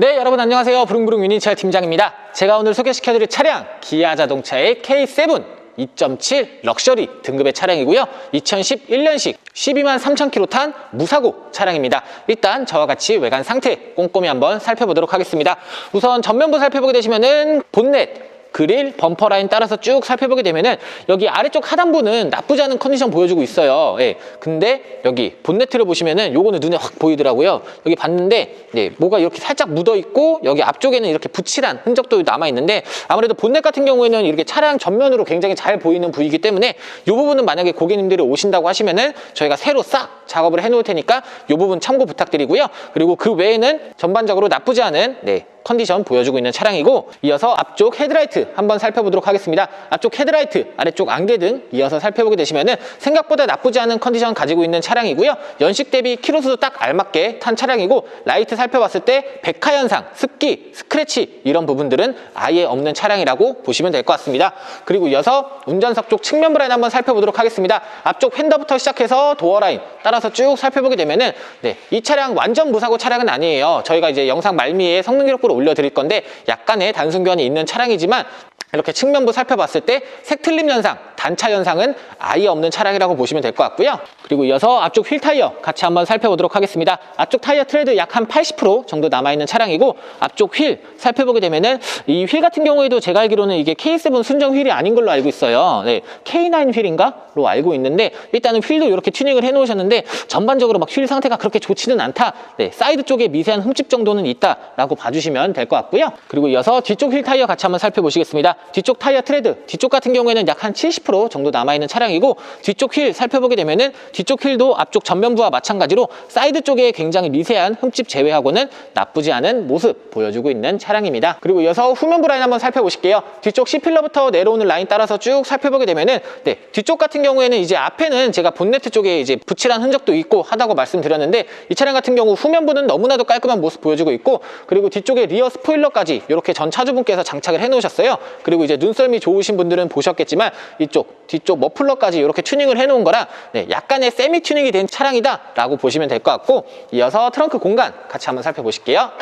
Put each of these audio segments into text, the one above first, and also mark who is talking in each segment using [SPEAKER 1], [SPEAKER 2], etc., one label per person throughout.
[SPEAKER 1] 네, 여러분 안녕하세요. 부릉부릉 유니차 팀장입니다. 제가 오늘 소개시켜드릴 차량 기아 자동차의 K7 2.7 럭셔리 등급의 차량이고요. 2011년식 12만 3천 킬로 탄 무사고 차량입니다. 일단 저와 같이 외관 상태 꼼꼼히 한번 살펴보도록 하겠습니다. 우선 전면부 살펴보게 되시면은 본넷 그릴, 범퍼 라인 따라서 쭉 살펴보게 되면은 여기 아래쪽 하단부는 나쁘지 않은 컨디션 보여주고 있어요. 예. 근데 여기 본네트를 보시면은 요거는 눈에 확 보이더라고요. 여기 봤는데 예, 뭐가 이렇게 살짝 묻어 있고 여기 앞쪽에는 이렇게 붙이란 흔적도 남아 있는데 아무래도 본넷 같은 경우에는 이렇게 차량 전면으로 굉장히 잘 보이는 부위이기 때문에 이 부분은 만약에 고객님들이 오신다고 하시면은 저희가 새로 싹 작업을 해 놓을 테니까 이 부분 참고 부탁드리고요. 그리고 그 외에는 전반적으로 나쁘지 않은 네, 컨디션 보여주고 있는 차량이고 이어서 앞쪽 헤드라이트 한번 살펴보도록 하겠습니다. 앞쪽 헤드라이트, 아래쪽 안개 등 이어서 살펴보게 되시면 은 생각보다 나쁘지 않은 컨디션 가지고 있는 차량이고요. 연식 대비 키로수도 딱 알맞게 탄 차량이고 라이트 살펴봤을 때 백화 현상, 습기, 스크래치 이런 부분들은 아예 없는 차량이라고 보시면 될 것 같습니다. 그리고 이어서 운전석 쪽 측면 브라인 한번 살펴보도록 하겠습니다. 앞쪽 휀더부터 시작해서 도어 라인 따라 서 쭉 살펴보게 되면은 네, 이 차량 완전 무사고 차량은 아니에요. 저희가 이제 영상 말미에 성능 기록부를 올려드릴 건데 약간의 단순 교환이 있는 차량이지만 이렇게 측면부 살펴봤을 때 색 틀림 현상, 단차 현상은 아예 없는 차량이라고 보시면 될 것 같고요. 그리고 이어서 앞쪽 휠 타이어 같이 한번 살펴보도록 하겠습니다. 앞쪽 타이어 트레드 약 한 80% 정도 남아있는 차량이고 앞쪽 휠 살펴보게 되면은 이 휠 같은 경우에도 제가 알기로는 이게 K7 순정 휠이 아닌 걸로 알고 있어요. 네, K9 휠인가로 알고 있는데 일단은 휠도 이렇게 튜닝을 해 놓으셨는데 전반적으로 막 휠 상태가 그렇게 좋지는 않다. 네, 사이드 쪽에 미세한 흠집 정도는 있다라고 봐주시면 될 것 같고요. 그리고 이어서 뒤쪽 휠 타이어 같이 한번 살펴보시겠습니다. 뒤쪽 타이어 트레드 뒤쪽 같은 경우에는 약 한 70% 정도 남아있는 차량이고 뒤쪽 휠 살펴보게 되면은 뒤쪽 휠도 앞쪽 전면부와 마찬가지로 사이드 쪽에 굉장히 미세한 흠집 제외하고는 나쁘지 않은 모습 보여주고 있는 차량입니다. 그리고 이어서 후면부 라인 한번 살펴보실게요. 뒤쪽 C필러부터 내려오는 라인 따라서 쭉 살펴보게 되면은 네, 뒤쪽 같은 경우에는 이제 앞에는 제가 본네트 쪽에 이제 붙이란 흔적도 있고 하다고 말씀드렸는데 이 차량 같은 경우 후면부는 너무나도 깔끔한 모습 보여주고 있고 그리고 뒤쪽에 리어 스포일러까지 이렇게 전 차주분께서 장착을 해 놓으셨어요. 그리고 이제 눈썰미 좋으신 분들은 보셨겠지만 이쪽 뒤쪽 머플러까지 이렇게 튜닝을 해 놓은 거라 네, 약간의 세미 튜닝이 된 차량이다 라고 보시면 될 것 같고 이어서 트렁크 공간 같이 한번 살펴보실게요.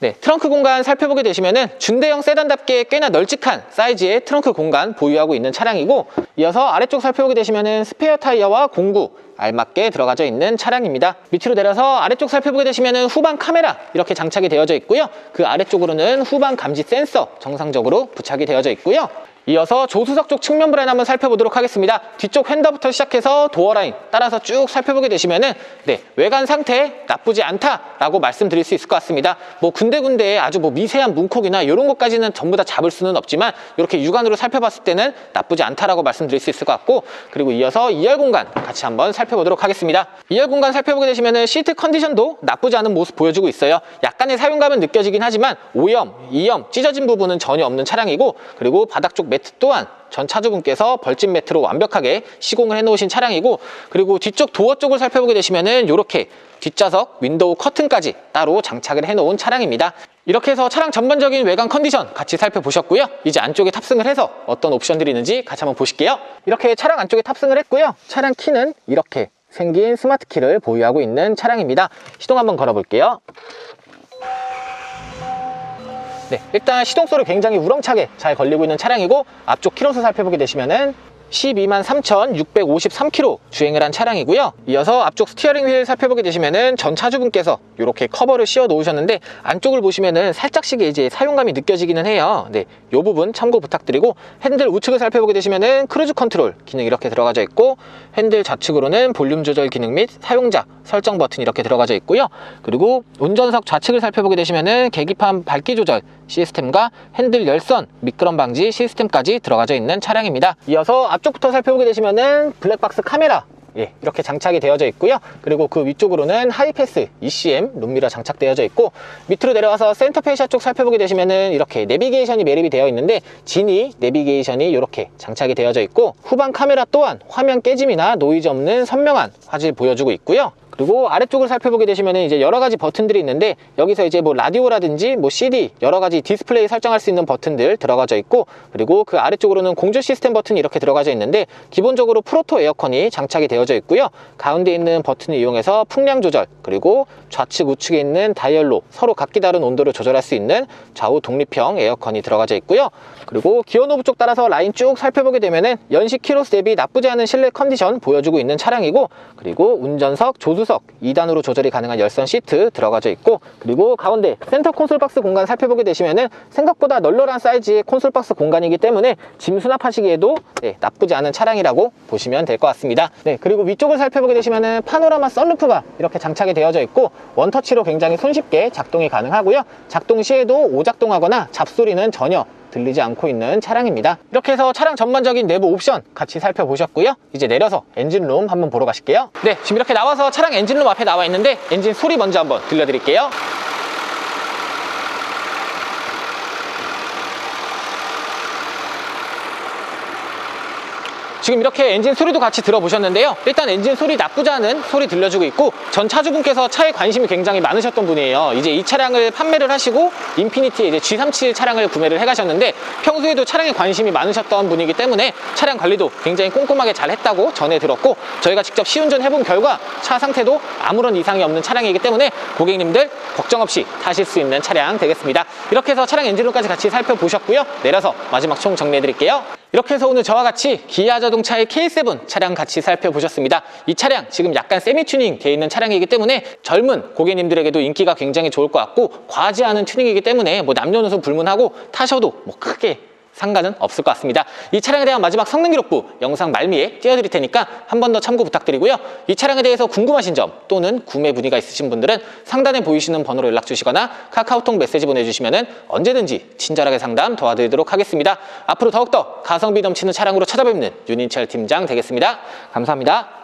[SPEAKER 1] 네, 트렁크 공간 살펴보게 되시면은 준대형 세단답게 꽤나 널찍한 사이즈의 트렁크 공간 보유하고 있는 차량이고 이어서 아래쪽 살펴보게 되시면은 스페어 타이어와 공구 알맞게 들어가져 있는 차량입니다. 밑으로 내려서 아래쪽 살펴보게 되시면은 후방 카메라 이렇게 장착이 되어져 있고요. 그 아래쪽으로는 후방 감지 센서 정상적으로 부착이 되어져 있고요. 이어서 조수석 쪽 측면 브라인 한번 살펴보도록 하겠습니다. 뒤쪽 휀더부터 시작해서 도어 라인 따라서 쭉 살펴보게 되시면은 네, 외관 상태 나쁘지 않다라고 말씀드릴 수 있을 것 같습니다. 뭐 군데군데 아주 뭐 미세한 문콕이나 이런 것까지는 전부 다 잡을 수는 없지만 이렇게 육안으로 살펴봤을 때는 나쁘지 않다라고 말씀드릴 수 있을 것 같고 그리고 이어서 2열 공간 같이 한번 살펴보도록 하겠습니다. 2열 공간 살펴보게 되시면은 시트 컨디션도 나쁘지 않은 모습 보여주고 있어요. 약간의 사용감은 느껴지긴 하지만 오염, 이염, 찢어진 부분은 전혀 없는 차량이고 그리고 바닥 쪽 매트 또한 전 차주분께서 벌집 매트로 완벽하게 시공을 해 놓으신 차량이고 그리고 뒤쪽 도어 쪽을 살펴보게 되시면은 이렇게 뒷좌석 윈도우 커튼까지 따로 장착을 해 놓은 차량입니다. 이렇게 해서 차량 전반적인 외관 컨디션 같이 살펴보셨고요. 이제 안쪽에 탑승을 해서 어떤 옵션들이 있는지 같이 한번 보실게요. 이렇게 차량 안쪽에 탑승을 했고요. 차량 키는 이렇게 생긴 스마트 키를 보유하고 있는 차량입니다. 시동 한번 걸어볼게요. 네, 일단 시동 소리 굉장히 우렁차게 잘 걸리고 있는 차량이고 앞쪽 키로수 살펴보게 되시면은 12만 3,653km 주행을 한 차량이고요. 이어서 앞쪽 스티어링 휠 살펴보게 되시면은 전 차주분께서 이렇게 커버를 씌워 놓으셨는데 안쪽을 보시면은 살짝씩 이제 사용감이 느껴지기는 해요. 네, 이 부분 참고 부탁드리고 핸들 우측을 살펴보게 되시면은 크루즈 컨트롤 기능 이렇게 들어가져 있고 핸들 좌측으로는 볼륨 조절 기능 및 사용자 설정 버튼 이렇게 들어가져 있고요. 그리고 운전석 좌측을 살펴보게 되시면은 계기판 밝기 조절 시스템과 핸들 열선, 미끄럼 방지 시스템까지 들어가져 있는 차량입니다. 이어서 앞쪽부터 살펴보게 되시면은 블랙박스 카메라 예, 이렇게 장착이 되어져 있고요. 그리고 그 위쪽으로는 하이패스 ECM 룸미러 장착되어져 있고 밑으로 내려와서 센터페시아 쪽 살펴보게 되시면은 이렇게 내비게이션이 매립이 되어 있는데 지니 내비게이션이 이렇게 장착이 되어져 있고 후방 카메라 또한 화면 깨짐이나 노이즈 없는 선명한 화질 보여주고 있고요. 그리고 아래쪽을 살펴보게 되시면 이제 여러 가지 버튼들이 있는데 여기서 이제 뭐 라디오라든지 뭐 CD 여러 가지 디스플레이 설정할 수 있는 버튼들 들어가져 있고 그리고 그 아래쪽으로는 공조 시스템 버튼이 이렇게 들어가져 있는데 기본적으로 프로토 에어컨이 장착이 되어져 있고요. 가운데 있는 버튼을 이용해서 풍량 조절 그리고 좌측 우측에 있는 다이얼로 서로 각기 다른 온도를 조절할 수 있는 좌우 독립형 에어컨이 들어가져 있고요. 그리고 기어 노브 쪽 따라서 라인 쭉 살펴보게 되면은 연식 키로수 대비 나쁘지 않은 실내 컨디션 보여주고 있는 차량이고 그리고 운전석, 조수 석 2단으로 조절이 가능한 열선 시트 들어가져 있고 그리고 가운데 센터 콘솔 박스 공간 살펴보게 되시면은 생각보다 널널한 사이즈의 콘솔 박스 공간이기 때문에 짐 수납하시기에도 네, 나쁘지 않은 차량이라고 보시면 될 것 같습니다. 네, 그리고 위쪽을 살펴보게 되시면은 파노라마 썬루프가 이렇게 장착이 되어져 있고 원터치로 굉장히 손쉽게 작동이 가능하고요. 작동 시에도 오작동하거나 잡소리는 전혀 들리지 않고 있는 차량입니다. 이렇게 해서 차량 전반적인 내부 옵션 같이 살펴보셨고요. 이제 내려서 엔진룸 한번 보러 가실게요. 네, 지금 이렇게 나와서 차량 엔진룸 앞에 나와 있는데 엔진 소리 먼저 한번 들려드릴게요. 지금 이렇게 엔진 소리도 같이 들어보셨는데요. 일단 엔진 소리 나쁘지 않은 소리 들려주고 있고 전 차주분께서 차에 관심이 굉장히 많으셨던 분이에요. 이제 이 차량을 판매를 하시고 인피니티의 이제 G37 차량을 구매를 해가셨는데 평소에도 차량에 관심이 많으셨던 분이기 때문에 차량 관리도 굉장히 꼼꼼하게 잘 했다고 전해 들었고 저희가 직접 시운전 해본 결과 차 상태도 아무런 이상이 없는 차량이기 때문에 고객님들 걱정 없이 타실 수 있는 차량 되겠습니다. 이렇게 해서 차량 엔진룸까지 같이 살펴보셨고요. 내려서 마지막 총 정리해 드릴게요. 이렇게 해서 오늘 저와 같이 기아 자동차의 K7 차량 같이 살펴보셨습니다. 이 차량 지금 약간 세미 튜닝 되어 있는 차량이기 때문에 젊은 고객님들에게도 인기가 굉장히 좋을 것 같고 과하지 않은 튜닝이기 때문에 뭐 남녀노소 불문하고 타셔도 뭐 크게 상관은 없을 것 같습니다. 이 차량에 대한 마지막 성능 기록부 영상 말미에 띄워드릴 테니까 한 번 더 참고 부탁드리고요. 이 차량에 대해서 궁금하신 점 또는 구매 문의가 있으신 분들은 상단에 보이시는 번호로 연락 주시거나 카카오톡 메시지 보내주시면 언제든지 친절하게 상담 도와드리도록 하겠습니다. 앞으로 더욱더 가성비 넘치는 차량으로 찾아뵙는 윤인철 팀장 되겠습니다. 감사합니다.